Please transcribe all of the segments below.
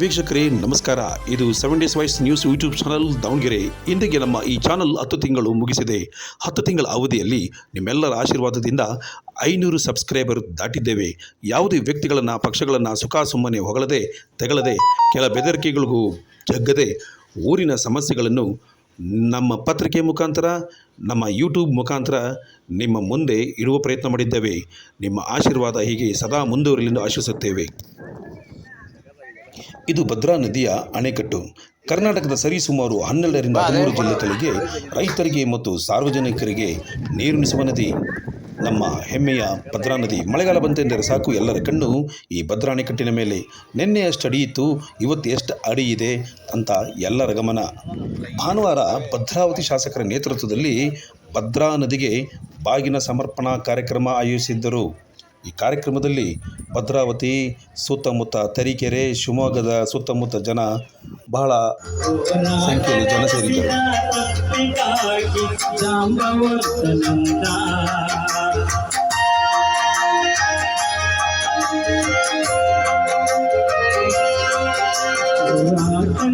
ವೀಕ್ಷಕರೇ, ನಮಸ್ಕಾರ. ಇದು seven days voice news YouTube channel Davanagere. ಇಂದಿಗೆ ನಮ್ಮ ಈ ಚಾನಲ್ ಹತ್ತು ತಿಂಗಳು ಮುಗಿಸಿದೆ. ಹತ್ತು ತಿಂಗಳ ಅವಧಿಯಲ್ಲಿ ನಿಮ್ಮೆಲ್ಲರ ಆಶೀರ್ವಾದದಿಂದ ಐನೂರು ಸಬ್ಸ್ಕ್ರೈಬರ್ ದಾಟಿದ್ದೇವೆ. ಯಾವುದೇ ವ್ಯಕ್ತಿಗಳನ್ನು, ಪಕ್ಷಗಳನ್ನು ಸುಖ ಸುಮ್ಮನೆ ಹೊಗಳದೆ, ತೆಗಳದೆ, ಕೆಲ ಬೆದರಿಕೆಗಳಿಗೂ ಜಗ್ಗದೆ ಊರಿನ ಸಮಸ್ಯೆಗಳನ್ನು ನಮ್ಮ ಪತ್ರಿಕೆ ಮುಖಾಂತರ, ನಮ್ಮ ಯೂಟ್ಯೂಬ್ ಮುಖಾಂತರ ನಿಮ್ಮ ಮುಂದೆ ಇಡುವ ಪ್ರಯತ್ನ ಮಾಡಿದ್ದೇವೆ. ನಿಮ್ಮ ಆಶೀರ್ವಾದ ಹೀಗೆ ಸದಾ ಮುಂದುವರಿಯಲೆಂದು ಆಶಿಸುತ್ತೇವೆ. ಇದು ಭದ್ರಾ ನದಿಯ ಅಣೆಕಟ್ಟು. ಕರ್ನಾಟಕದ ಸರಿಸುಮಾರು ಹನ್ನೆರಡರಿಂದ ಹದಿಮೂರು ಜಿಲ್ಲೆಗಳಿಗೆ ರೈತರಿಗೆ ಮತ್ತು ಸಾರ್ವಜನಿಕರಿಗೆ ನೀರುಣಿಸುವ ನದಿ. ನಮ್ಮ ಹೆಮ್ಮೆಯ ಭದ್ರಾ ನದಿ. ಮಳೆಗಾಲ ಬಂತೆಂದರೆ ಸಾಕು ಎಲ್ಲರ ಕಣ್ಣು ಈ ಭದ್ರಾ ಅಣೆಕಟ್ಟಿನ ಮೇಲೆ. ನಿನ್ನೆ ಎಷ್ಟು ಅಡಿ ಇತ್ತು ಇವತ್ತು ಎಷ್ಟು ಅಡಿ ಇದೆ ಅಂತ ಎಲ್ಲರ ಗಮನ. ಭಾನುವಾರ ಭದ್ರಾವತಿ ಶಾಸಕರ ನೇತೃತ್ವದಲ್ಲಿ ಭದ್ರಾ ನದಿಗೆ ಬಾಗಿನ ಸಮರ್ಪಣಾ ಕಾರ್ಯಕ್ರಮ ಆಯೋಜಿಸಿದ್ದರು. ಈ ಕಾರ್ಯಕ್ರಮದಲ್ಲಿ ಭದ್ರಾವತಿ ಸುತ್ತಮುತ್ತ ತರೀಕೆರೆ ಶಿವಮೊಗ್ಗದ ಸುತ್ತಮುತ್ತ ಜನ ಬಹಳ ಸಂಖ್ಯೆಯಲ್ಲಿ ಜನ ಸೇರಿದ್ದರು.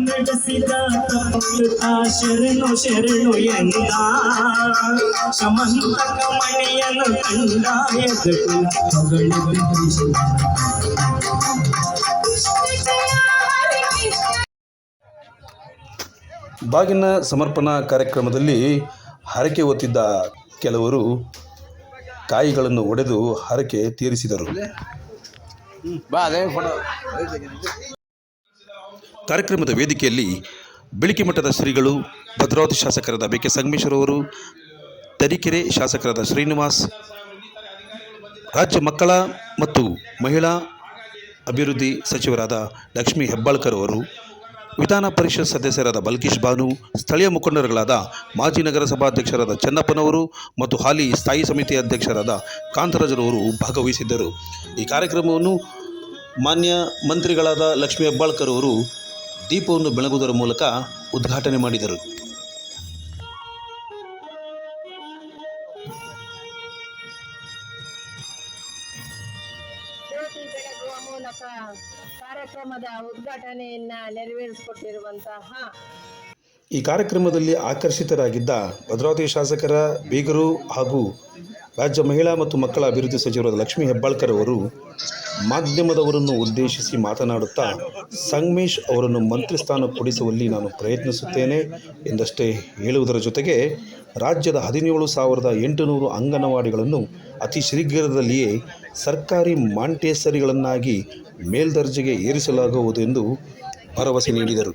ನಡೆಸಿದ ಆ ಶರಣು ಶರಣು ಎಂದ. ಶಮಂತಕ ಮಣಿಯನ್ನು ಕಂಡ ಎದುರು ಬಾಗಿನ ಸಮರ್ಪಣಾ ಕಾರ್ಯಕ್ರಮದಲ್ಲಿ ಹರಕೆ ಹೊತ್ತಿದ್ದ ಕೆಲವರು ಕಾಯಿಗಳನ್ನು ಒಡೆದು ಹರಕೆ ತೀರಿಸಿದರು. ಬಾ ಅದೇ ಫೋಟೋ ಕಾರ್ಯಕ್ರಮದ ವೇದಿಕೆಯಲ್ಲಿ ಬೆಳಿಗ್ಗೆ ಮಠದ ಶ್ರೀಗಳು ಭದ್ರಾವತಿ ಶಾಸಕರಾದ ಬಿ ಕೆ ಸಂಗಮೇಶ್ವರವರು ತರೀಕೆರೆ ಶಾಸಕರಾದ ಶ್ರೀನಿವಾಸ್, ರಾಜ್ಯ ಮಕ್ಕಳ ಮತ್ತು ಮಹಿಳಾ ಅಭಿವೃದ್ಧಿ ಸಚಿವರಾದ ಲಕ್ಷ್ಮೀ ಹೆಬ್ಬಾಳ್ಕರ್ ಅವರು, ವಿಧಾನ ಪರಿಷತ್ ಸದಸ್ಯರಾದ ಬಲ್ಕೀಶ್ ಬಾನು ಸ್ಥಳೀಯ ಮುಖಂಡರುಗಳಾದ ಮಾಜಿ ನಗರಸಭಾಧ್ಯಕ್ಷರಾದ ಚನ್ನಪ್ಪನವರು ಮತ್ತು ಹಾಲಿ ಸ್ಥಾಯಿ ಸಮಿತಿ ಅಧ್ಯಕ್ಷರಾದ ಕಾಂತರಾಜರವರು ಭಾಗವಹಿಸಿದ್ದರು. ಈ ಕಾರ್ಯಕ್ರಮವನ್ನು ಮಾನ್ಯ ಮಂತ್ರಿಗಳಾದ ಲಕ್ಷ್ಮೀ ಹೆಬ್ಬಾಳ್ಕರ್ ಅವರು ದೀಪವನ್ನು ಬೆಳಗುವುದರ ಮೂಲಕ ಉದ್ಘಾಟನೆ ಮಾಡಿದರು. ಜ್ಯೋತಿ ಬೆಳಗುವ ಮೂಲಕ ಕಾರ್ಯಕ್ರಮದ ಉದ್ಘಾಟನೆಯನ್ನ ನೆರವೇರಿಸಿಕೊಟ್ಟಿರುವಂತಹ ಈ ಕಾರ್ಯಕ್ರಮದಲ್ಲಿ ಆಕರ್ಷಿತರಾಗಿದ್ದ ಭದ್ರಾವತಿ ಶಾಸಕರ ಬೀಗರು ಹಾಗೂ ರಾಜ್ಯ ಮಹಿಳಾ ಮತ್ತು ಮಕ್ಕಳ ಅಭಿವೃದ್ಧಿ ಸಚಿವರಾದ ಲಕ್ಷ್ಮೀ ಹೆಬ್ಬಾಳ್ಕರ್ ಅವರು ಮಾಧ್ಯಮದವರನ್ನು ಉದ್ದೇಶಿಸಿ ಮಾತನಾಡುತ್ತಾ ಸಂಗಮೇಶ್ ಅವರನ್ನು ಮಂತ್ರಿ ಸ್ಥಾನ ಕೊಡಿಸುವಲ್ಲಿ ನಾನು ಪ್ರಯತ್ನಿಸುತ್ತೇನೆ ಎಂದಷ್ಟೇ ಹೇಳುವುದರ ಜೊತೆಗೆ ರಾಜ್ಯದ ಹದಿನೇಳು ಸಾವಿರದ ಎಂಟುನೂರು ಅಂಗನವಾಡಿಗಳನ್ನು ಅತಿ ಶೀಘ್ರದಲ್ಲಿಯೇ ಸರ್ಕಾರಿ ಮಾಂಟೇಸರಿಗಳನ್ನಾಗಿ ಮೇಲ್ದರ್ಜೆಗೆ ಏರಿಸಲಾಗುವುದು ಎಂದು ಭರವಸೆ ನೀಡಿದರು